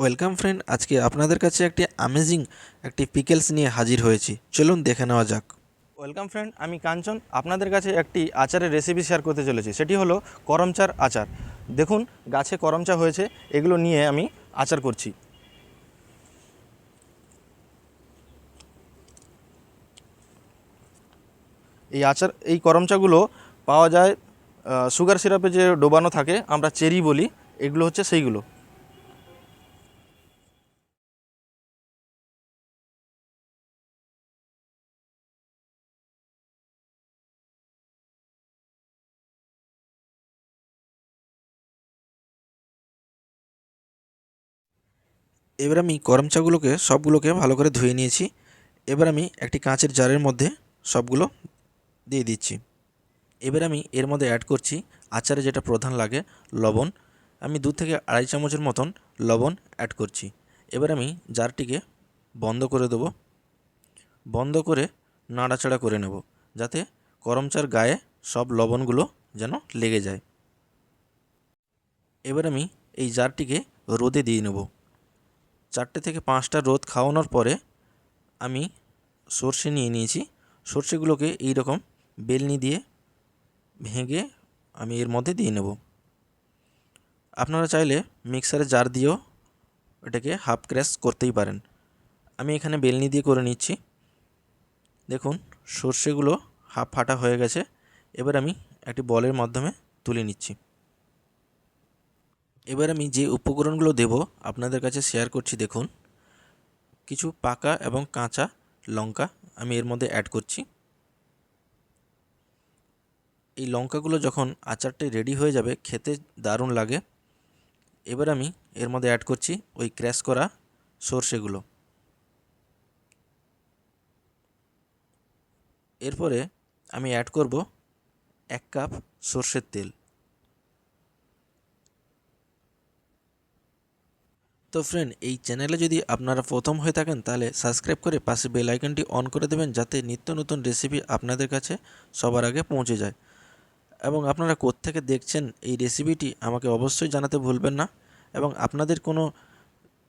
Welcome friend, আজকে আপনাদের কাছে একটি আমেজিং একটি পিকেলস নিয়ে হাজির হয়েছি। চলুন দেখে নেওয়া যাক। ওয়েলকাম ফ্রেন্ড, আমি কাঞ্চন, আপনাদের কাছে একটি আচারের রেসিপি শেয়ার করতে চলেছি। সেটি হলো করমচার আচার। দেখুন, গাছে করমচা হয়েছে, এগুলো নিয়ে আমি আচার করছি। এই আচার, এই করমচাগুলো পাওয়া যায় সুগার সিরাপে যে ডোবানো থাকে, আমরা চেরি বলি, এগুলো হচ্ছে সেইগুলো। এবার আমি গরম চাগুলোকে সবগুলোকে ভালো করে ধুয়ে নিয়েছি। এবার আমি একটি কাঁচের জারের মধ্যে সবগুলো দিয়ে দিচ্ছি। এবার আমি এর মধ্যে অ্যাড করছি আচারে যেটা প্রধান লাগে, লবণ। আমি দু থেকে আড়াই চামচের মতন লবণ অ্যাড করছি। এবার আমি জারটিকে বন্ধ করে দেবো। বন্ধ করে নাড়াচাড়া করে নেব যাতে করমচার গায়ে সব লবণগুলো যেন লেগে যায়। এবার আমি এই জারটিকে রোদে দিয়ে নেব। চারটে থেকে পাঁচটা রোদ খাওয়ানোর পরে আমি সর্ষে নিয়ে নিয়েছি। সর্ষেগুলোকে এই রকম বেলনি দিয়ে ভেঙে আমি এর মধ্যে দিয়ে নেব। আপনারা চাইলে মিক্সারে জার দিয়েও এটাকে হাফ ক্র্যাশ করতেই পারেন। আমি এখানে বেলনি দিয়ে করে নিচ্ছি। দেখুন, সর্ষেগুলো হাফ ফাটা হয়ে গেছে। এবার আমি একটি বলের মাধ্যমে তুলে নিচ্ছি। এবার আমি যে উপকরণগুলো দেব, আপনাদের কাছে শেয়ার করছি, দেখুন। কিছু পাকা এবং কাঁচা লঙ্কা আমি এর মধ্যে অ্যাড করছি। এই লঙ্কাগুলো যখন আচারটি রেডি হয়ে যাবে, খেতে দারুণ লাগে। এবার আমি এর মধ্যে অ্যাড করছি ওই ক্র্যাশ করা সর্ষেগুলো। এরপরে আমি অ্যাড করব এক কাপ সর্ষের তেল। তো ফ্রেন্ড এই চ্যানেলে যদি আপনারা প্রথম হয়ে থাকেন, তাহলে সাবস্ক্রাইব করে পাশে বেল আইকনটি অন করে দেবেন, যাতে নিত্য নতুন রেসিপি আপনাদের কাছে সবার আগে পৌঁছে যায়। এবং আপনারা কোত্থেকে দেখছেন এই রেসিপিটি আমাকে অবশ্যই জানাতে ভুলবেন না। এবং আপনাদের কোনো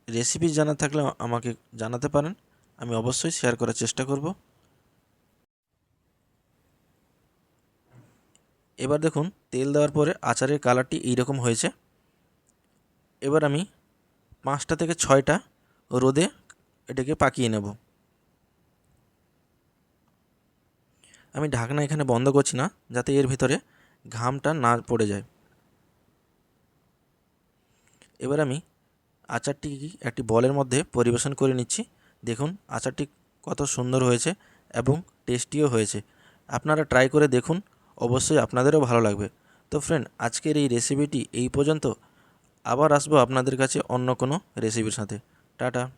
রেসিপি জানা থাকলে আমাকে জানাতে পারেন, আমি অবশ্যই শেয়ার করার চেষ্টা করব। এবার দেখুন, তেল দেওয়ার পরে আচারের কালারটি এইরকম হয়েছে। এবার আমি পাঁচটা থেকে ছয়টা রোদে এটাকে পাকিয়ে নেব। আমি ঢাকনা এখানে বন্ধ করছি না, যাতে এর ভিতরে ঘামটা না পড়ে যায়। এবার আমি আচারটি একটি বলের মধ্যে পরিবেশন করে নিচ্ছি। দেখুন, আচারটি কত সুন্দর হয়েছে এবং টেস্টিও হয়েছে। আপনারা ট্রাই করে দেখুন, অবশ্যই আপনাদেরও ভালো লাগবে। তো ফ্রেন্ড আজকের এই রেসিপিটি এই পর্যন্ত। আবার আসব আপনাদের কাছে অন্য কোনো রেসিপির সাথে। টাটা।